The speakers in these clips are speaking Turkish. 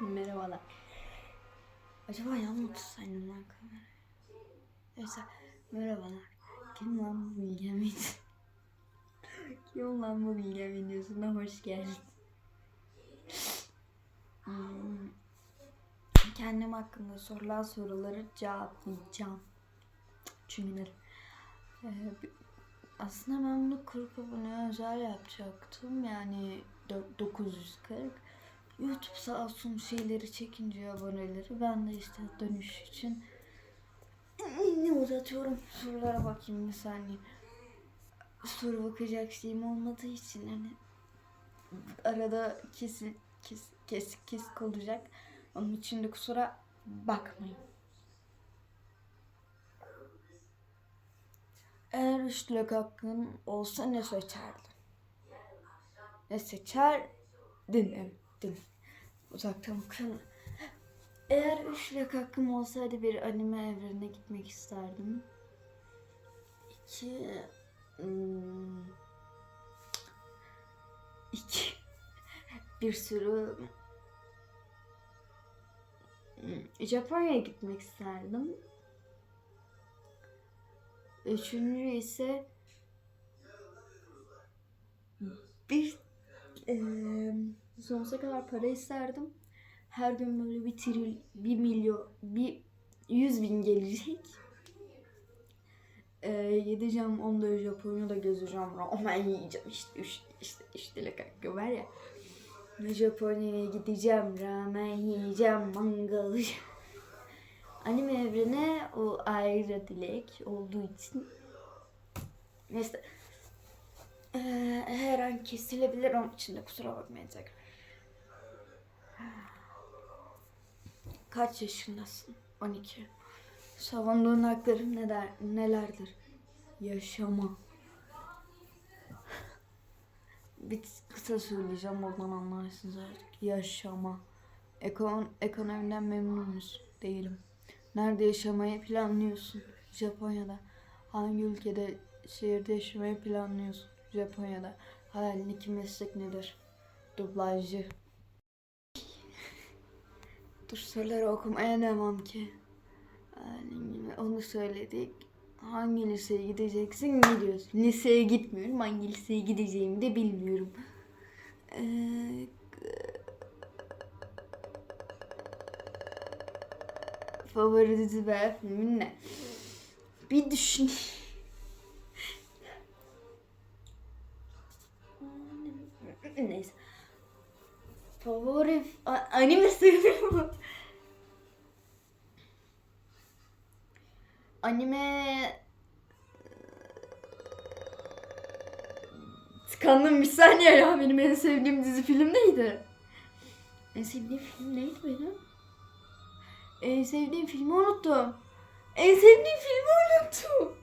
Merhabalar. Acaba yan mı tutsaydım lan kamerayı? Neyse. Merhabalar. Kim lan bu Bilgemin? Kim lan bu Bilgemin diyorsun? Hoş geldin. Hmm. Kendim hakkında sorulan soruları cevaplayacağım. Çünkü ee, aslında ben bunu 40 abone özel yapacaktım. Yani dö- 940. YouTube sağ olsun şeyleri çekince aboneleri. Ben de işte dönüş için ne uzatıyorum. Sorulara bakayım bir saniye. Soru bakacak şeyim olmadığı için hani arada kesin kes, kesik kesik olacak. Onun için de kusura bakmayın. Eğer üç hakkın olsa ne seçerdin? Ne seçerdin? Evet, Uzaktan bakın. Eğer üç dilek hakkım olsaydı bir anime evrenine gitmek isterdim. İki... hmm, iki... Bir sürü... hmm, Japonya'ya gitmek isterdim. Üçüncü ise bir eee sonsuza kadar para isterdim. Her gün böyle bir tril, bir milyon, bir yüz bin gelecek. Eee gideceğim onu da Japonya'da gezeceğim. Ramen yiyeceğim işte işte dilek hakkı var ya. Japonya'ya gideceğim, ramen yiyeceğim, mangal. Anime evrene o ayrı dilek olduğu için neyse Ee, her an kesilebilir onun için de kusura bakmayın tekrar. Kaç yaşındasın? 12. Savunduğun hakların neler, nelerdir? Yaşama. Bir kısa söyleyeceğim oradan anlarsınız artık. Yaşama. Ekon, ekonomiden memnun musun? Değilim. Nerede yaşamayı planlıyorsun? Japonya'da. Hangi ülkede, şehirde yaşamayı planlıyorsun? Japonya'da. Hayalindeki meslek nedir? Dublajcı. Dur soruları okumaya devam ki. Onu söyledik. Hangi liseye gideceksin? Gidiyorsun. Liseye gitmiyorum. Hangi liseye gideceğimi de bilmiyorum. Ee, favori dizi veya filmin ne? Bir düşün. Neyse. Favori anime sayılır mı? Anime Tıkandım bir saniye ya benim en sevdiğim dizi film neydi? En sevdiğim film neydi benim? En sevdiğim filmi unuttum. En sevdiğim filmi unuttum.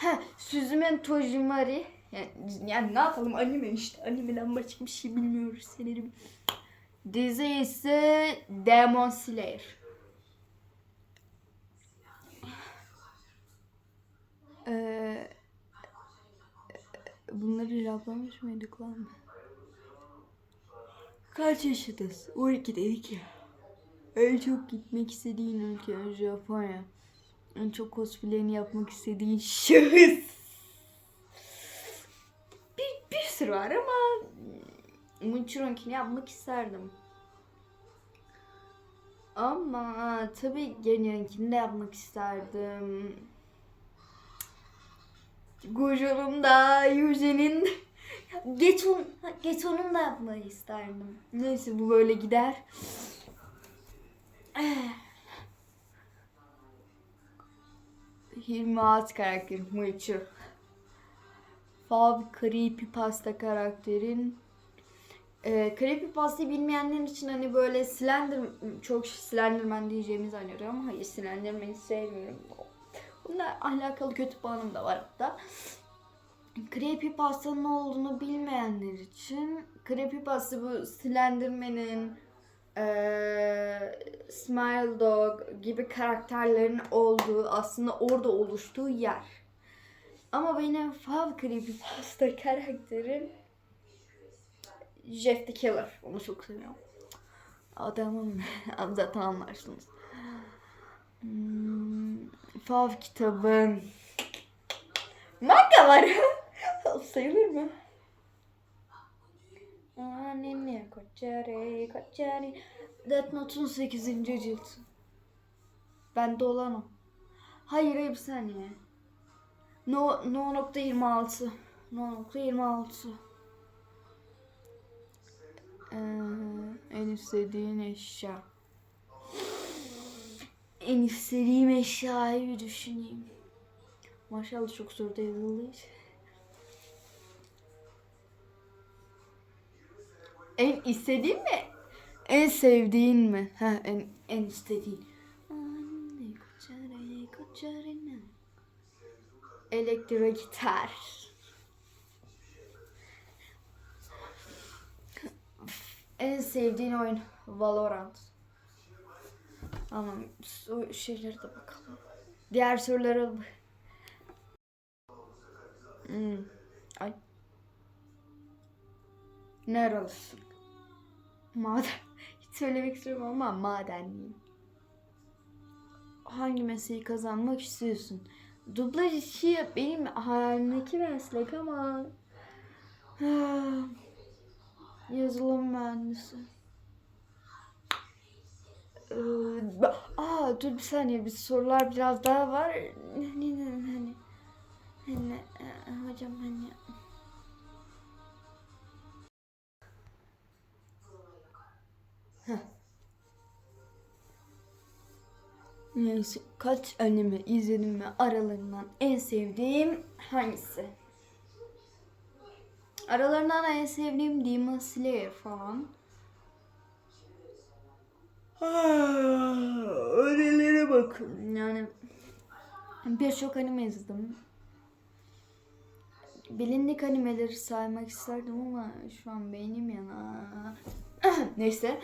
Ha, Suzume Tojimari. Yani, yani ne yapalım anime işte. Animeden başka bir şey bilmiyoruz sanırım. Dizi ise Demon Slayer. Ee, bunları cevaplamış mıydık lan? Kaç yaşındasın? 12 dedik ya. En çok gitmek istediğin ülke Japonya. En çok cosplay'ini yapmak istediğin şahıs. Bir, bir sürü var ama Munchironkini yapmak isterdim. Ama tabii Genyonkini de yapmak isterdim. Gojo'nun da, Yuji'nin Geton, Geton'un da yapmayı isterdim. Neyse bu böyle gider. Hilmi Ağat karakteri Muichu. Fabi Creepypasta karakterin e, Creepypasta'yı bilmeyenler için hani böyle Slender çok Slenderman diyeceğimi zannediyorum ama hayır Slenderman'i sevmiyorum. Bununla alakalı kötü bağım da var hatta. Creepypasta'nın ne olduğunu bilmeyenler için Creepypasta bu Slenderman'in eee Smile Dog gibi karakterlerin olduğu aslında orada oluştuğu yer. Ama benim fav Creepypasta karakterim Jeff the Killer. Onu çok seviyorum. Adamım. Zaten anlarsınız. Hmm, fav kitabım. Manga var. Sayılır mı? Anne koçare koçare. Death Note'un 8. cilt. Bende olan o. Hayır hayır bir saniye. No, no nokta 26. No nokta 26. Ee, en istediğin eşya. En istediğim eşyayı bir düşüneyim. Maşallah çok zor da yazıldığı En istediğin mi? En sevdiğin mi? Ha en en istediğin. Elektro gitar. En sevdiğin oyun Valorant. Tamam, o şeylere de bakalım. Diğer sorulara. Hmm. Ay. Nerelisin? Maden. Hiç söylemek istiyorum ama madenliyim. Hangi mesleği kazanmak istiyorsun? Dublaj işi benim hayalimdeki meslek ama... Ah, Yazılım mühendisi. Ee, Aa dur bir saniye bir sorular biraz daha var. Hani hani hani e, hocam hani kaç anime izledim ve aralarından en sevdiğim hangisi? Aralarından en sevdiğim Demon Slayer falan. Öylelere bakın. Yani birçok anime izledim. Bilindik animeleri saymak isterdim ama şu an beynim yana. Neyse.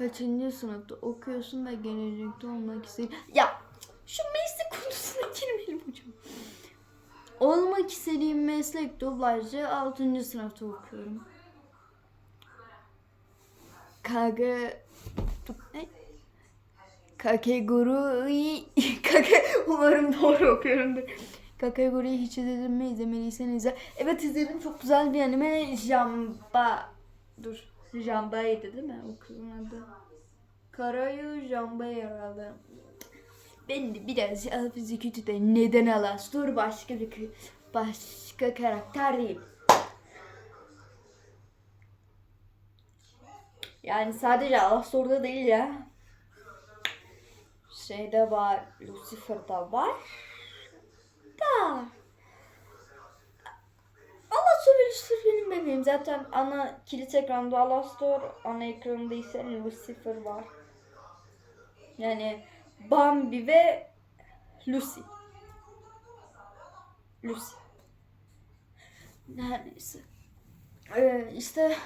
Kaçıncı sınıfta okuyorsun ve gelecekte olmak istiyorsun? Ya şu meslek konusuna girmeyelim hocam. Olmak istediğim meslek dublajcı 6. sınıfta okuyorum. Kage... Ne? Kakegurui... Kake... Umarım doğru okuyorumdur. Kakeguru'yu hiç izledin mi? İzlemediysen izle. Evet izledim. Çok güzel bir anime. Jamba... Dur. Jamba'ydı değil mi? O kızın adı. Karayu Jamba herhalde. Ben de biraz hafıza kötü de neden alas? Dur başka bir başka karakter değil. Yani sadece Alastor'da değil ya. Şeyde var, Lucifer'da var. Da. Ve Lucifer benim bebeğim. Zaten ana kilit ekranda Alastor, ana ekranında ise Lucifer var. Yani Bambi ve Lucy. Lucy. Neredeyse. Ee, işte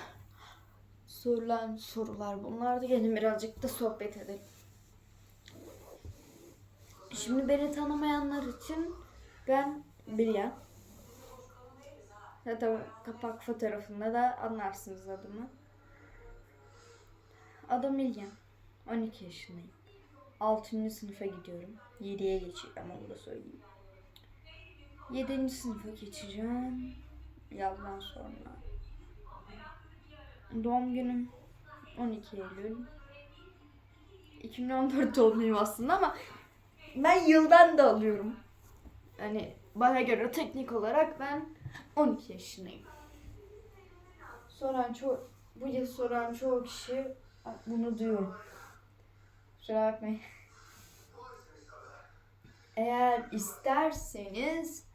sorulan sorular bunlar da gelin birazcık da sohbet edelim. Şimdi beni tanımayanlar için ben Bilya. Zaten kapak fotoğrafında da anlarsınız adımı. Adım İlyan. 12 yaşındayım. 6. sınıfa gidiyorum. 7'ye geçeceğim onu da söyleyeyim. 7. sınıfa geçeceğim. Yazdan sonra. Doğum günüm 12 Eylül. 2014 doğumluyum aslında ama ben yıldan da alıyorum. Hani bana göre teknik olarak ben 12 yaşındayım. Soran çoğu, bu yıl soran çoğu kişi bunu diyor. Kusura bakmayın. Eğer isterseniz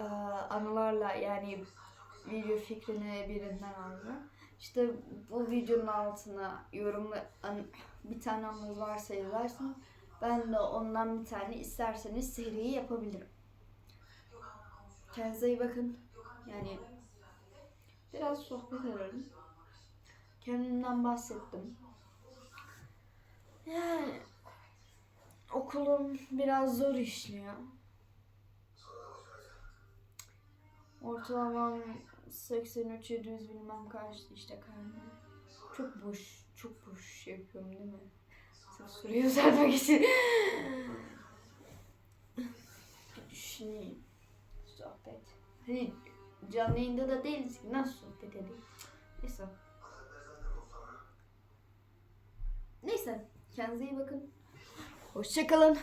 eee, anılarla yani video fikrini birinden aldım. İşte bu videonun altına yorumla bir tane anınız varsa yazarsın. Ben de ondan bir tane isterseniz seriyi yapabilirim. Kendinize iyi bakın. Yani biraz sohbet edelim. Kendimden bahsettim. Yani okulum biraz zor işliyor. Ortalamam 83 700 bilmem kaçtı işte karnım. Çok boş, çok boş yapıyorum değil mi? Sırf soruyu uzatmak için. Düşüneyim. Sohbet. Hani canlı yayında da değiliz ki nasıl sohbet edeyim? Neyse. Neyse. Kendinize iyi bakın. Hoşçakalın.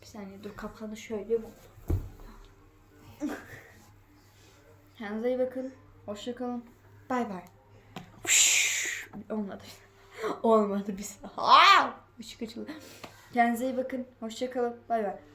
Bir saniye dur kaplanı şöyle mi? Kendinize iyi bakın. Hoşçakalın. Bay bay. Olmadı. Olmadı biz. Işık açıldı. Kendinize iyi bakın. Hoşçakalın. Bay bay.